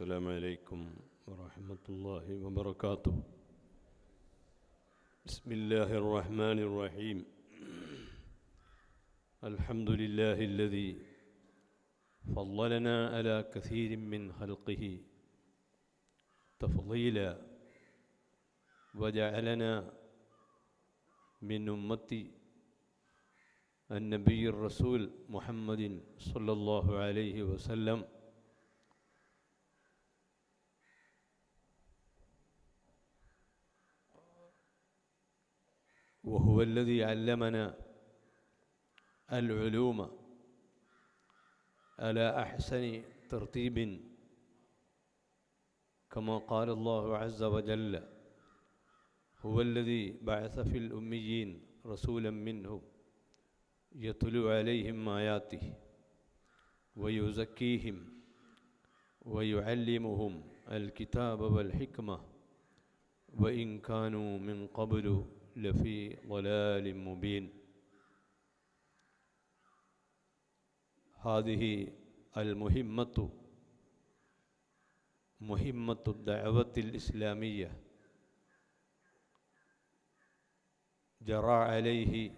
السلام عليكم ورحمة الله وبركاته. بسم الله الرحمن الرحيم. الحمد لله الذي فضلنا على كثير من خلقه. تفضيلا وجعلنا من أمة النبي الرسول محمد صلى الله عليه وسلم وهو الذي علمنا العلوم. على أحسن ترتيب؟ كما قال الله عز وجل هو الذي بعث في الأميين رسولا منهم يتلو عليهم آياته ويزكيهم ويعلمهم الكتاب والحكمة. وإن كانوا من قبل لفي ضلال مبين. هذه المهمة مهمة الدعوة الإسلامية. جرى عليه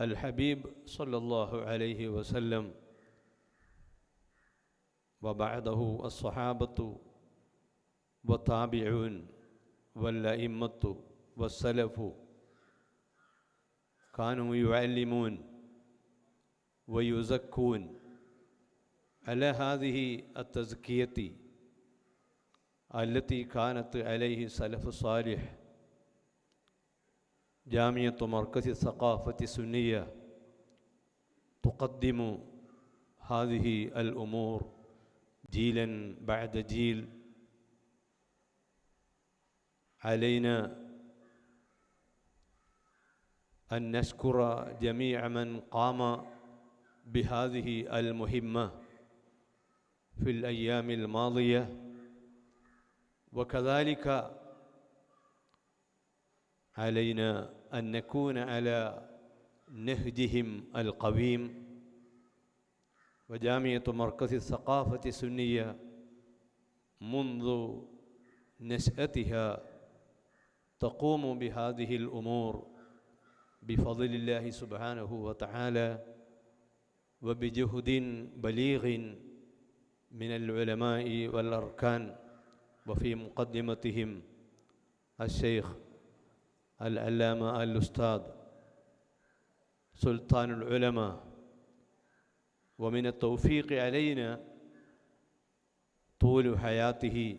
الحبيب صلى الله عليه وسلم وبعده الصحابة والتابعون والأئمة. والسلف كانوا يعلمون ويزكون. على هذه التزكية التي كانت عليه السلف الصالح جامعة مركز الثقافة السنية تقدم هذه الأمور جيلا بعد جيل. علينا أن نشكر جميع من قام بهذه المهمة في الأيام الماضية وكذلك علينا أن نكون على نهجهم القويم وجامعة مركز الثقافة السنية منذ نشأتها تقوم بهذه الأمور. بفضل الله سبحانه وتعالى وبجهد بليغ من العلماء والأركان وفي مقدمتهم الشيخ العلامة الأستاذ سلطان العلماء. ومن التوفيق علينا طول حياته.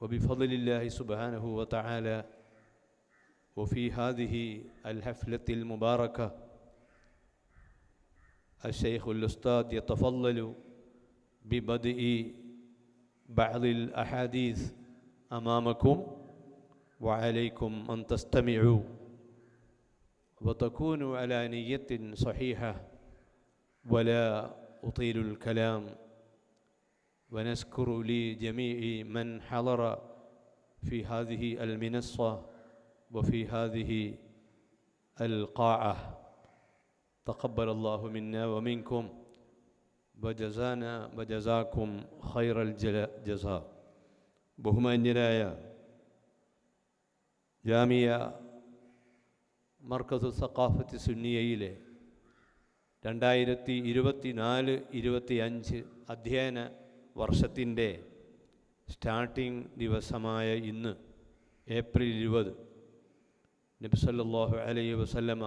وبفضل الله سبحانه وتعالى وفي هذه الحفلة المباركة الشيخ الأستاذ يتفضل ببدء بعض الأحاديث أمامكم وعليكم أن تستمعوا وتكونوا على نية صحيحة ولا أطيل الكلام ونشكر لجميع من حضر في هذه المنصة وفي هذه القاعة تقبل الله منا ومنكم وجزانا وجزاكم خير الجزاء ബഹുമാന്യരായ ജാമിയ മർക്കസ് സക്കാഫത്ത് സുന്നിയയിലെ രണ്ടായിരത്തി ഇരുപത്തി നാല് ഇരുപത്തി അഞ്ച് അധ്യയന വർഷത്തിൻ്റെ സ്റ്റാർട്ടിംഗ് ദിവസമായ ഇന്ന് ഏപ്രിൽ ഇരുപത് നബിസല്ലാഹു അലൈ വസല്ലമ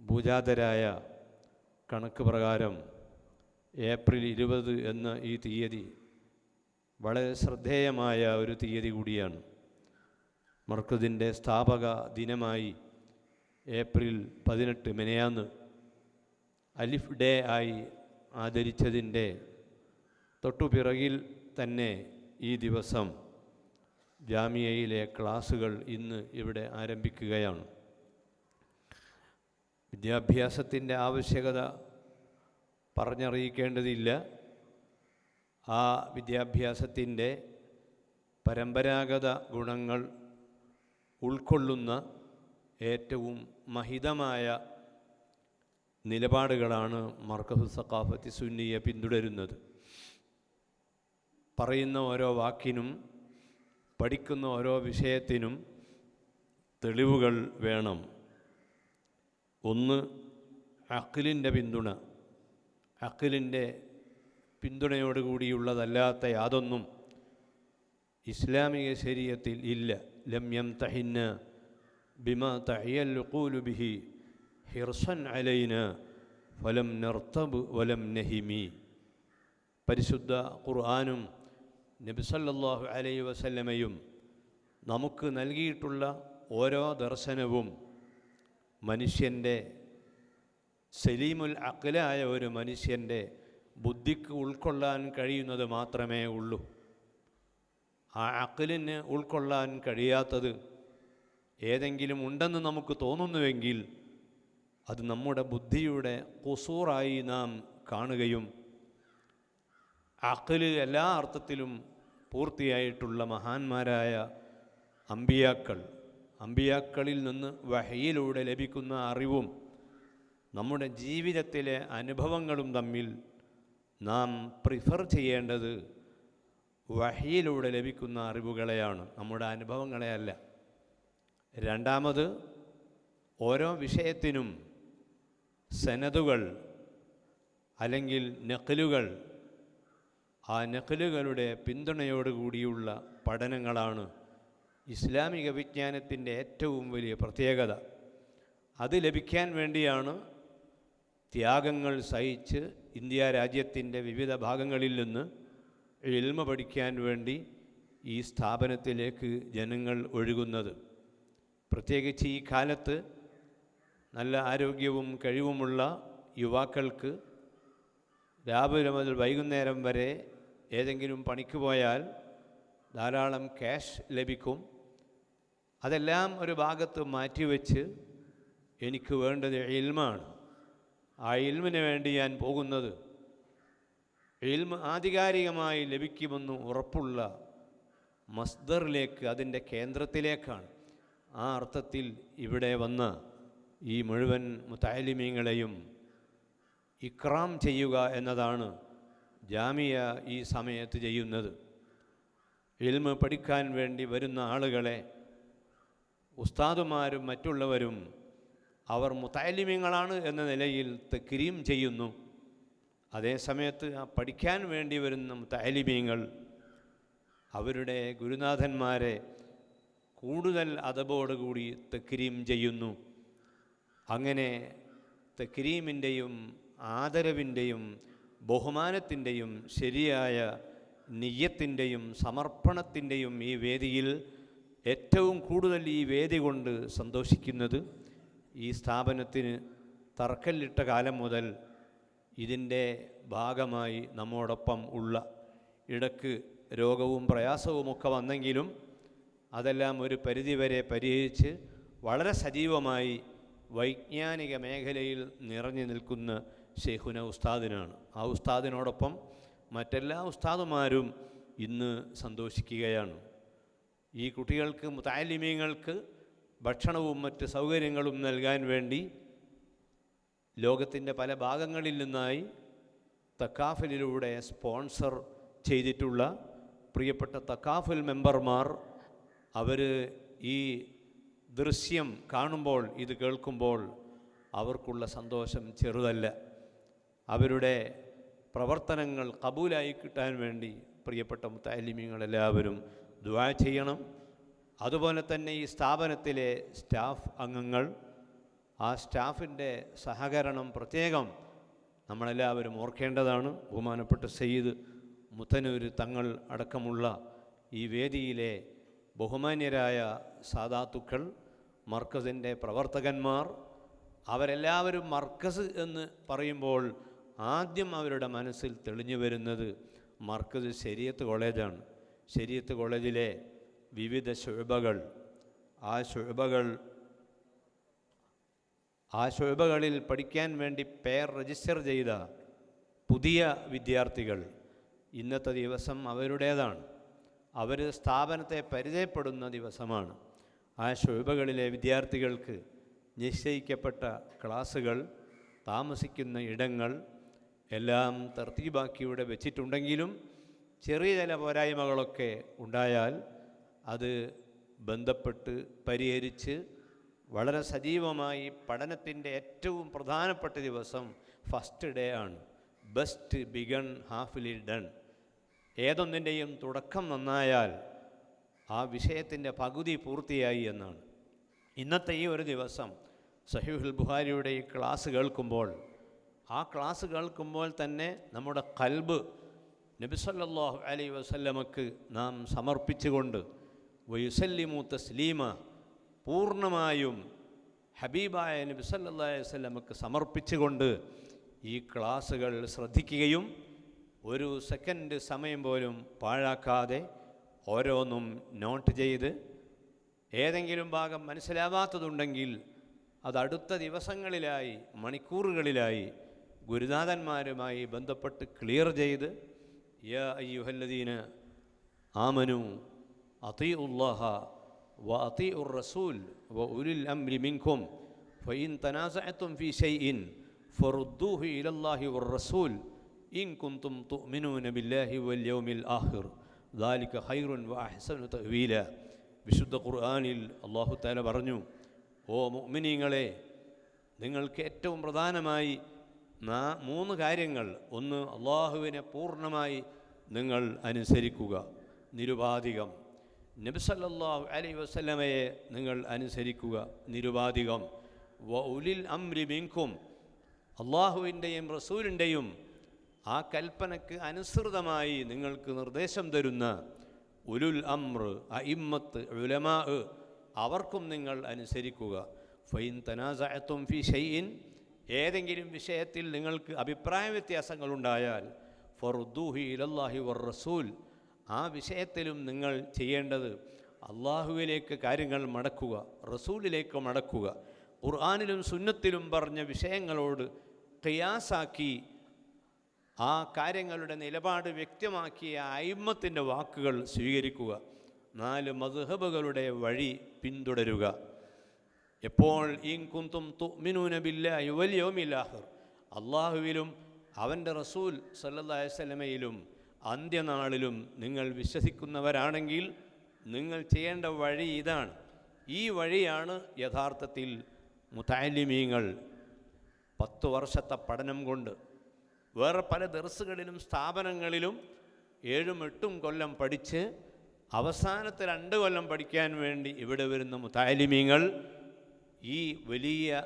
ഭൂജാതരായ കണക്ക് പ്രകാരം ഏപ്രിൽ ഇരുപത് എന്ന ഈ തീയതി വളരെ ശ്രദ്ധേയമായ ഒരു തീയതി കൂടിയാണ്. മർക്കദിന്റെ സ്ഥാപക ദിനമായി ഏപ്രിൽ പതിനെട്ട് മെനയാന്ന് അലിഫ് ഡേ ആയി ആദരിച്ചതിന്റെ തൊട്ടുപിറകിൽ തന്നെ ഈ ദിവസം ജാമിയയിലെ ക്ലാസുകൾ ഇന്ന് ഇവിടെ ആരംഭിക്കുകയാണ്. വിദ്യാഭ്യാസത്തിന്റെ ആവശ്യകത പറഞ്ഞറിയിക്കേണ്ടതില്ല. ആ വിദ്യാഭ്യാസത്തിന്റെ പരമ്പരാഗത ഗുണങ്ങൾ ഉൾക്കൊള്ളുന്ന ഏറ്റവും മഹിതമായ നിലപാടുകളാണ് മർക്കഹു സക്കാഫത്തി സുന്നിയെ പിന്തുടരുന്നത്. പറയുന്ന ഓരോ വാക്കിനും പഠിക്കുന്ന ഓരോ വിഷയത്തിനും തെളിവുകൾ വേണം. ഒന്ന് അഖിലിന്റെ പിന്തുണ. അഖിലിന്റെ പിന്തുണയോടുകൂടിയുള്ളതല്ലാത്ത യാതൊന്നും ഇസ്ലാമിക ശരീരത്തിൽ ഇല്ല. ലമ്യം തഹിന് ബിമ തഹിയൽ ബിഹി ഹിർസൻ അലൈന് ഫലം നർത്തബ് വലം നഹിമി. പരിശുദ്ധ ഖുർആാനും നബിസല്ലാഹു അലൈ വസല്ലമയും നമുക്ക് നൽകിയിട്ടുള്ള ഓരോ ദർശനവും മനുഷ്യന്റെ സലീമുൽ അക്കലായ ഒരു മനുഷ്യന്റെ ബുദ്ധിക്ക് ഉൾക്കൊള്ളാൻ കഴിയുന്നത് മാത്രമേ ഉള്ളൂ. ആ അക്കലിന് ഉൾക്കൊള്ളാൻ കഴിയാത്തത് ഏതെങ്കിലും ഉണ്ടെന്ന് നമുക്ക് തോന്നുന്നുവെങ്കിൽ അത് നമ്മുടെ ബുദ്ധിയുടെ കുസൂറായി നാം കാണുകയും അഖൽ എല്ലാ അർത്ഥത്തിലും പൂർത്തിയായിട്ടുള്ള മഹാന്മാരായ അമ്പിയാക്കൾ. അമ്പിയാക്കളിൽ നിന്ന് വഹയിലൂടെ ലഭിക്കുന്ന അറിവും നമ്മുടെ ജീവിതത്തിലെ അനുഭവങ്ങളും തമ്മിൽ നാം പ്രിഫർ ചെയ്യേണ്ടത് വഹയിലൂടെ ലഭിക്കുന്ന അറിവുകളെയാണ് നമ്മുടെ അനുഭവങ്ങളെയല്ല. രണ്ടാമത് ഓരോ വിഷയത്തിനും സനതുകൾ അല്ലെങ്കിൽ നക്കലുകൾ ആ നക്കലുകളുടെ പിന്തുണയോടുകൂടിയുള്ള പഠനങ്ങളാണ് ഇസ്ലാമിക വിജ്ഞാനത്തിന്റെ ഏറ്റവും വലിയ പ്രത്യേകത. അത് ലഭിക്കാൻ വേണ്ടിയാണ് ത്യാഗങ്ങൾ സഹിച്ച് ഇന്ത്യ രാജ്യത്തിന്റെ വിവിധ ഭാഗങ്ങളിൽ നിന്ന് എൽമ പഠിക്കാൻ വേണ്ടി ഈ സ്ഥാപനത്തിലേക്ക് ജനങ്ങൾ ഒഴുകുന്നത്. പ്രത്യേകിച്ച് ഈ കാലത്ത് നല്ല ആരോഗ്യവും കഴിവുമുള്ള യുവാക്കൾക്ക് രാവിലെ മുതൽ വൈകുന്നേരം വരെ ഏതെങ്കിലും പണിക്ക് പോയാൽ ധാരാളം ക്യാഷ് ലഭിക്കും. അതെല്ലാം ഒരു ഭാഗത്ത് മാറ്റിവെച്ച് എനിക്ക് വേണ്ടത് ഇൽമാണ്. ആ ഇൽമിന് വേണ്ടി ഞാൻ പോകുന്നത്. ഇൽമ് ആധികാരികമായി ലഭിക്കുമെന്ന് ഉറപ്പുള്ള മസ്ദറിലേക്ക് അതിന്റെ കേന്ദ്രത്തിലേക്കാണ്. ആ അർത്ഥത്തിൽ ഇവിടെ വന്ന് ഈ മുഴുവൻ മുത്താലിമീങ്ങളെയും ഇക്രാം ചെയ്യുക എന്നതാണ് ജാമിയ ഈ സമയത്ത് ചെയ്യുന്നത്. ഇൽമ് പഠിക്കാൻ വേണ്ടി വരുന്ന ആളുകളെ ഉസ്താദുമാരും മറ്റുള്ളവരും അവർ മുത്താലിമ്യങ്ങളാണ് എന്ന നിലയിൽ തക്രീം ചെയ്യുന്നു. അതേസമയത്ത് ആ പഠിക്കാൻ വേണ്ടി വരുന്ന മുത്താലിമ്യങ്ങൾ അവരുടെ ഗുരുനാഥന്മാരെ കൂടുതൽ അതബോടുകൂടി തക്രീം ചെയ്യുന്നു. അങ്ങനെ തെക്രീമിന്റെയും ആദരവിന്റെയും ബഹുമാനത്തിന്റെയും ശരിയായ നിയ്യത്തിന്റെയും സമർപ്പണത്തിന്റെയും ഈ വേദിയിൽ ഏറ്റവും കൂടുതൽ ഈ വേദി കൊണ്ട് സന്തോഷിക്കുന്നത് ഈ സ്ഥാപനത്തിന് തർക്കല്ലിട്ട കാലം മുതൽ ഇതിന്റെ ഭാഗമായി നമ്മോടൊപ്പം ഉള്ള ഇടയ്ക്ക് രോഗവും പ്രയാസവുമൊക്കെ വന്നെങ്കിലും അതെല്ലാം ഒരു പരിധിവരെ പരിഹരിച്ച് വളരെ സജീവമായി വൈജ്ഞാനിക മേഖലയിൽ നിറഞ്ഞു നിൽക്കുന്ന ഷെയ്ഖുന ഉസ്താദിനാണ്. ആ ഉസ്താദിനോടൊപ്പം മറ്റെല്ലാ ഉസ്താദുമാരും ഇന്ന് സന്തോഷിക്കുകയാണ്. ഈ കുട്ടികൾക്ക് താലിമ്യങ്ങൾക്ക് ഭക്ഷണവും മറ്റ് സൗകര്യങ്ങളും നൽകാൻ വേണ്ടി ലോകത്തിന്റെ പല ഭാഗങ്ങളിൽ നിന്നായി തക്കാഫലിലൂടെ സ്പോൺസർ ചെയ്തിട്ടുള്ള പ്രിയപ്പെട്ട തക്കാഫൽ മെമ്പർമാർ അവർ ഈ ദൃശ്യം കാണുമ്പോൾ ഇത് കേൾക്കുമ്പോൾ അവർക്കുള്ള സന്തോഷം ചെറുതല്ല. അവരുടെ പ്രവർത്തനങ്ങൾ കബൂലായി കിട്ടാൻ വേണ്ടി പ്രിയപ്പെട്ട മുത്താലിമ്യങ്ങളെല്ലാവരും ദുവാ ചെയ്യണം. അതുപോലെ തന്നെ ഈ സ്ഥാപനത്തിലെ സ്റ്റാഫ് അംഗങ്ങൾ ആ സ്റ്റാഫിന്റെ സഹകരണം പ്രത്യേകം നമ്മളെല്ലാവരും ഓർക്കേണ്ടതാണ്. ബഹുമാനപ്പെട്ട സയ്യിദ് മുത്തനൂര് തങ്ങൾ അടക്കമുള്ള ഈ വേദിയിലെ ബഹുമാന്യരായ സാധാത്തുക്കൾ മർക്കസിന്റെ പ്രവർത്തകന്മാർ അവരെല്ലാവരും മർക്കസ് എന്ന് പറയുമ്പോൾ ആദ്യം അവരുടെ മനസ്സിൽ തെളിഞ്ഞു വരുന്നത് മർക്കസ് ശരിയത്ത് കോളേജാണ്. ശരിയത്ത് കോളേജിലെ വിവിധ ശുഴബകൾ ആ ശുഴബകൾ ആ ശുഴബകളിൽ പഠിക്കാൻ വേണ്ടി പേർ രജിസ്റ്റർ ചെയ്ത പുതിയ വിദ്യാർത്ഥികൾ ഇന്നത്തെ ദിവസം അവരുടേതാണ്. അവർ സ്ഥാപനത്തെ പരിചയപ്പെടുന്ന ദിവസമാണ്. ആ ശുഴബകളിലെ വിദ്യാർത്ഥികൾക്ക് നിശ്ചയിക്കപ്പെട്ട ക്ലാസ്സുകൾ താമസിക്കുന്ന ഇടങ്ങൾ എല്ലാം തർത്തീബാക്കി ഇവിടെ വെച്ചിട്ടുണ്ടെങ്കിലും ചെറിയ ചില പോരായ്മകളൊക്കെ ഉണ്ടായാൽ അത് ബന്ധപ്പെട്ട് പരിഹരിച്ച് വളരെ സജീവമായി പഠനത്തിന്റെ ഏറ്റവും പ്രധാനപ്പെട്ട ദിവസം ഫസ്റ്റ് ഡേ ആണ്. ബെസ്റ്റ് ബിഗൺ ഹാഫ്ലി ഡൺ ഏതൊന്നിന്റെയും തുടക്കം നന്നായാൽ ആ വിഷയത്തിന്റെ പകുതി പൂർത്തിയായി എന്നാണ്. ഇന്നത്തെ ഈ ഒരു ദിവസം സഹീഹുൽ ബുഹാരിയുടെ ഈ ക്ലാസ് കേൾക്കുമ്പോൾ ആ ക്ലാസ് കേൾക്കുമ്പോൾ തന്നെ നമ്മുടെ കൽബ് നബിസല്ലാഹു അലൈ വസല്ലമക്ക് നാം സമർപ്പിച്ചുകൊണ്ട് വയുസല്ലിമു തസ്ലീമ പൂർണമായും ഹബീബായ നബി സല്ലല്ലാഹു അലൈഹി വസല്ലമക്ക് സമർപ്പിച്ചുകൊണ്ട് ഈ ക്ലാസ്സുകൾ ശ്രദ്ധിക്കുകയും ഒരു സെക്കൻഡ് സമയം പോലും പാഴാക്കാതെ ഓരോന്നും നോട്ട് ചെയ്ത് ഏതെങ്കിലും ഭാഗം മനസ്സിലാവാത്തതുണ്ടെങ്കിൽ അത് അടുത്ത ദിവസങ്ങളിലായി മണിക്കൂറുകളിലായി ഗുരുനാഥന്മാരുമായി ബന്ധപ്പെട്ട് ക്ലിയർ ചെയ്ത് യ അയ്യുഹല്ലദീന് ആമനു അതി ഉള്ളാഹ വ അതി ഉർ റസൂൽ വ ഉലിൽ അംരി മിങ്കും ഫൈൻ തനാസഅത്തും ഫി ഷൈഇൻ ഫറുദ്ദൂഹു ഇലല്ലാഹി വർ റസൂൽ ഇൻ കുന്തും തുഅ്മിനൂന ബില്ലാഹി വൽ യൗമിൽ ആഖിർ ദാലിക ഖൈറുൻ വ അഹ്സനു തഅ്വീല. വിശുദ്ധ ഖുർആനിൽ അല്ലാഹു തആല പറഞ്ഞു ഓ മുഅ്മിനീങ്ങളെ നിങ്ങൾക്ക് ഏറ്റവും പ്രധാനമായി മൂന്ന് കാര്യങ്ങൾ. ഒന്ന് അള്ളാഹുവിനെ പൂർണമായി നിങ്ങൾ അനുസരിക്കുക നിരുപാധികം. നബ്സല്ലാഹു അലൈ വസ്ലമയെ നിങ്ങൾ അനുസരിക്കുക നിരുപാധികം. വ ഉലിൽ അംരി മിങ്കും അള്ളാഹുവിന്റെയും റസൂലിന്റെയും ആ കൽപ്പനയ്ക്ക് അനുസൃതമായി നിങ്ങൾക്ക് നിർദ്ദേശം തരുന്ന ഉലുൽ അമ്ര അയിമ്മത്ത് ഉലമാ അവർക്കും നിങ്ങൾ അനുസരിക്കുക. ഫൈൻ തനാസഅത്തും ഫി ഷൈഇൻ ഏതെങ്കിലും വിഷയത്തിൽ നിങ്ങൾക്ക് അഭിപ്രായ വ്യത്യാസങ്ങളുണ്ടായാൽ ഫറുദ്ദൂഹി ഇലല്ലാഹി വർ റസൂൽ ആ വിഷയത്തിലും നിങ്ങൾ ചെയ്യേണ്ടത് അള്ളാഹുവിലേക്ക് കാര്യങ്ങൾ മടക്കുക റസൂലിലേക്ക് മടക്കുക. ഖുർആാനിലും സുന്നത്തിലും പറഞ്ഞ വിഷയങ്ങളോട് ഖിയാസാക്കി ആ കാര്യങ്ങളുടെ നിലപാട് വ്യക്തമാക്കിയ അയിമത്തിന്റെ വാക്കുകൾ സ്വീകരിക്കുക. നാല് മധുഹബുകളുടെ വഴി പിന്തുടരുക. എപ്പോൾ ഈൻ കുന്തും തുമിനൂനബില്ല ആഖിർ അള്ളാഹുവിലും അവന്റെ റസൂൽ സല്ലല്ലാഹു അലൈഹി വസല്ലമയിലും അന്ത്യനാളിലും നിങ്ങൾ വിശ്വസിക്കുന്നവരാണെങ്കിൽ നിങ്ങൾ ചെയ്യേണ്ട വഴി ഇതാണ്. ഈ വഴിയാണ് യഥാർത്ഥത്തിൽ മുത്താലിമീങ്ങൾ പത്ത് വർഷത്തെ പഠനം കൊണ്ട് വേറെ പല ദർസുകളിലും സ്ഥാപനങ്ങളിലും ഏഴും എട്ടും കൊല്ലം പഠിച്ച് അവസാനത്തെ രണ്ട് കൊല്ലം പഠിക്കാൻ വേണ്ടി ഇവിടെ വരുന്ന മുത്താലിമീങ്ങൾ ഈ വലിയ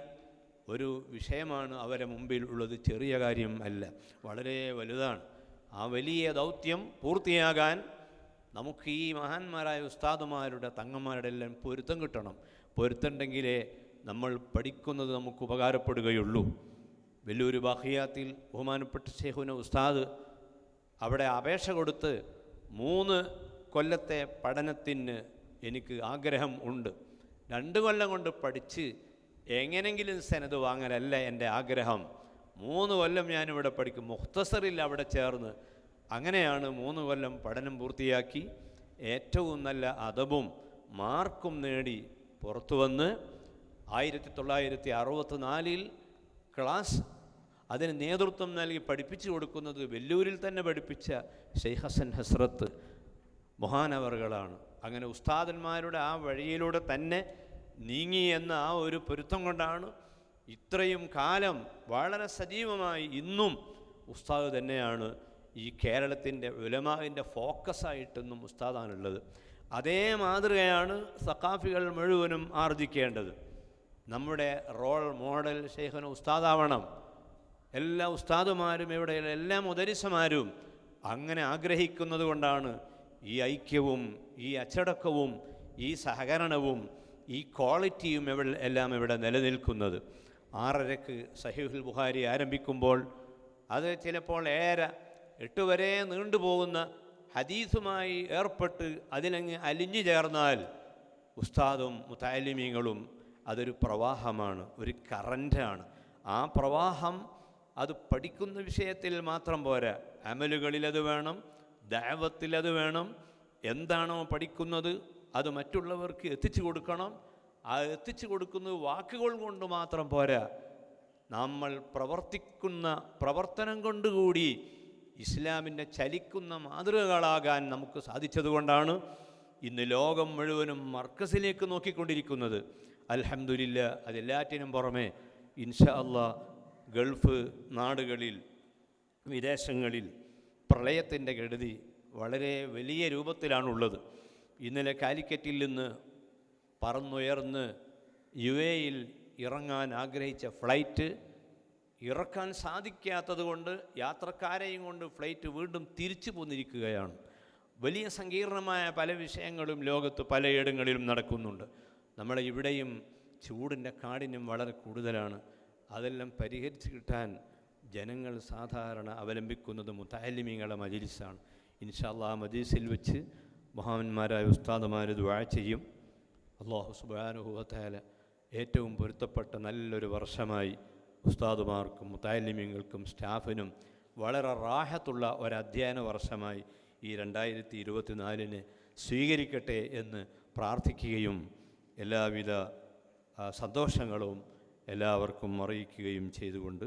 ഒരു വിഷയമാണ് അവരെ മുമ്പിൽ ഉള്ളത്. ചെറിയ കാര്യം അല്ല വളരെ വലുതാണ്. ആ വലിയ ദൗത്യം പൂർത്തിയാകാൻ നമുക്ക് ഈ മഹാന്മാരായ ഉസ്താദുമാരുടെ തങ്ങന്മാരുടെ എല്ലാം പൊരുത്തം കിട്ടണം. പൊരുത്തമുണ്ടെങ്കിലേ നമ്മൾ പഠിക്കുന്നത് നമുക്ക് ഉപകാരപ്പെടുകയുള്ളൂ. വലിയൊരു ബാഹിയാത്തിൽ ബഹുമാനപ്പെട്ട ഷെയ്ഖുന ഉസ്താദ് അവിടെ അപേക്ഷ കൊടുത്ത് മൂന്ന് കൊല്ലത്തെ പഠനത്തിന് എനിക്ക് ആഗ്രഹം ഉണ്ട്. രണ്ട് കൊല്ലം കൊണ്ട് പഠിച്ച് എങ്ങനെങ്കിലും സെനത് വാങ്ങലല്ല എന്റെ ആഗ്രഹം. മൂന്ന് കൊല്ലം ഞാനിവിടെ പഠിക്കും. മുഖ്തസറിൽ അവിടെ ചേർന്ന് അങ്ങനെയാണ് മൂന്ന് കൊല്ലം പഠനം പൂർത്തിയാക്കി ഏറ്റവും നല്ല അതവും മാർക്കും നേടി പുറത്തു വന്ന് ആയിരത്തി തൊള്ളായിരത്തി അറുപത്തി നാലിൽ ക്ലാസ് അതിന് നേതൃത്വം നൽകി പഠിപ്പിച്ചു കൊടുക്കുന്നത് വെല്ലൂരിൽ തന്നെ പഠിപ്പിച്ച ഷെയ്ഖ് ഹസൻ ഹസ്രത്ത് മഹാനവറുകളാണ്. അങ്ങനെ ഉസ്താദന്മാരുടെ ആ വഴിയിലൂടെ തന്നെ നീങ്ങി എന്ന ആ ഒരു പൊരുത്തം കൊണ്ടാണ് ഇത്രയും കാലം വളരെ സജീവമായി ഇന്നും ഉസ്താദ് തന്നെയാണ് ഈ കേരളത്തിന്റെ ഉലമാവിന്റെ ഫോക്കസായിട്ടെന്നും ഉസ്താദാണുള്ളത്. അതേ മാതൃകയാണ് സക്കാഫികൾ മുഴുവനും ആർജിക്കേണ്ടത്. നമ്മുടെ റോൾ മോഡൽ ശേഖന ഉസ്താദാവണം. എല്ലാ ഉസ്താദുമാരും ഇവിടെ എല്ലാ മുദരിസമാരും അങ്ങനെ ആഗ്രഹിക്കുന്നത് കൊണ്ടാണ് ഈ ഐക്യവും ഈ അച്ചടക്കവും ഈ സഹകരണവും ഈ ക്വാളിറ്റിയും ഇവിടെ എല്ലാം ഇവിടെ നിലനിൽക്കുന്നത്. ആറരക്ക് സഹീഹുൽ ബുഹാരി ആരംഭിക്കുമ്പോൾ അത് ചിലപ്പോൾ ഏറെ എട്ട് വരെ നീണ്ടുപോകുന്ന ഹദീസുമായി ഏർപ്പെട്ട് അതിലങ്ങ് അലിഞ്ഞു ചേർന്നാൽ ഉസ്താദും മുത്താലിമീങ്ങളും അതൊരു പ്രവാഹമാണ് ഒരു കറന്റാണ്. ആ പ്രവാഹം അത് പഠിക്കുന്ന വിഷയത്തിൽ മാത്രം പോരാ. അമലുകളിലത് വേണം ദൈവത്തിലത് വേണം എന്താണോ പഠിക്കുന്നത് അത് മറ്റുള്ളവർക്ക് എത്തിച്ചു കൊടുക്കണം. ആ എത്തിച്ചു കൊടുക്കുന്നത് വാക്കുകൾ കൊണ്ട് മാത്രം പോരാ. നമ്മൾ പ്രവർത്തിക്കുന്ന പ്രവർത്തനം കൊണ്ടുകൂടി ഇസ്ലാമിന്റെ ചലിക്കുന്ന മാതൃകകളാകാൻ നമുക്ക് സാധിച്ചതുകൊണ്ടാണ് ഇന്ന് ലോകം മുഴുവനും മർക്കസിലേക്ക് നോക്കിക്കൊണ്ടിരിക്കുന്നത്. അലഹമുല്ല അതെല്ലാറ്റിനും പുറമെ ഇൻഷാ അള്ളാ ഗൾഫ് നാടുകളിൽ വിദേശങ്ങളിൽ പ്രളയത്തിന്റെ കെടുതി വളരെ വലിയ രൂപത്തിലാണുള്ളത്. ഇന്നലെ കാലിക്കറ്റിൽ നിന്ന് പറന്നുയർന്ന് യു എയിൽ ഇറങ്ങാൻ ആഗ്രഹിച്ച ഫ്ലൈറ്റ് ഇറക്കാൻ സാധിക്കാത്തത് കൊണ്ട് യാത്രക്കാരെയും കൊണ്ട് ഫ്ലൈറ്റ് വീണ്ടും തിരിച്ചു പോന്നിരിക്കുകയാണ്. വലിയ സങ്കീർണമായ പല വിഷയങ്ങളും ലോകത്ത് പലയിടങ്ങളിലും നടക്കുന്നുണ്ട്. നമ്മളെ ഇവിടെയും ചൂടിന്റെ കാഠിന്യം വളരെ കൂടുതലാണ്. അതെല്ലാം പരിഹരിച്ച് കിട്ടാൻ ജനങ്ങൾ സാധാരണ അവലംബിക്കുന്നത് മുത്താലിമീങ്ങളുടെ മജിലിസാണ്. ഇൻഷാല്ലാ മജീസിൽ വെച്ച് മഹാന്മാരായ ഉസ്താദുമാർ ദുആ ചെയ്യും. അള്ളാഹു സുബാനുഭവത്തായ ഏറ്റവും പൊരുത്തപ്പെട്ട നല്ലൊരു വർഷമായി ഉസ്താദുമാർക്കും മുത്താലിമ്യങ്ങൾക്കും സ്റ്റാഫിനും വളരെ റാഹത്തുള്ള ഒരു അധ്യയന വർഷമായി ഈ രണ്ടായിരത്തി ഇരുപത്തിനാലിന് സ്വീകരിക്കട്ടെ എന്ന് പ്രാർത്ഥിക്കുകയും എല്ലാവിധ സന്തോഷങ്ങളും എല്ലാവർക്കും അറിയിക്കുകയും ചെയ്തുകൊണ്ട്